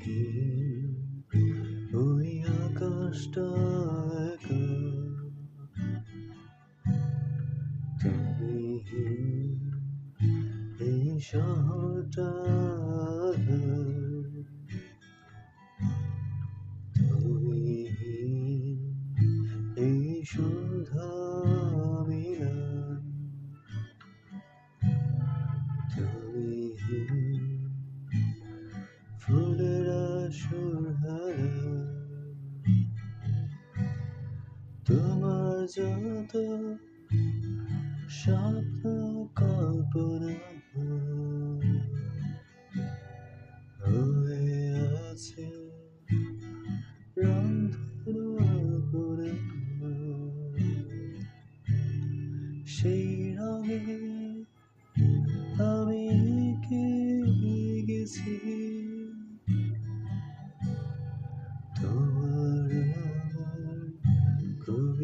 দিকে ওই আকাশটা একা। তুমি এই শহরটা তুমি এই সন্ধ্যা তুমি ফুলে তোমার যত স্বপ্ন কল্পনা হয়ে আছে সেই রঙে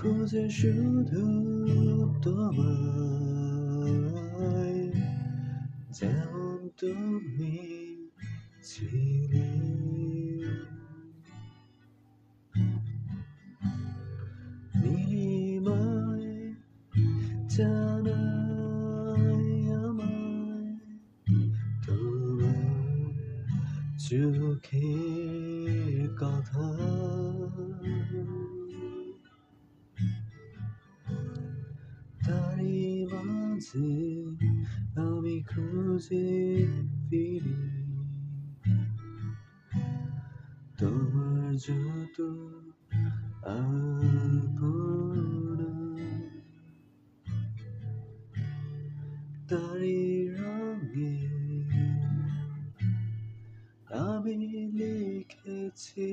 খুঁজে শুধু তোমায় যেমন তুমি ছিলে নীলিমায় জানাই আমায় তোমার চোখের কথা খুঁজে ফিরি তোমার যত তারি রঙে আমি লিখেছি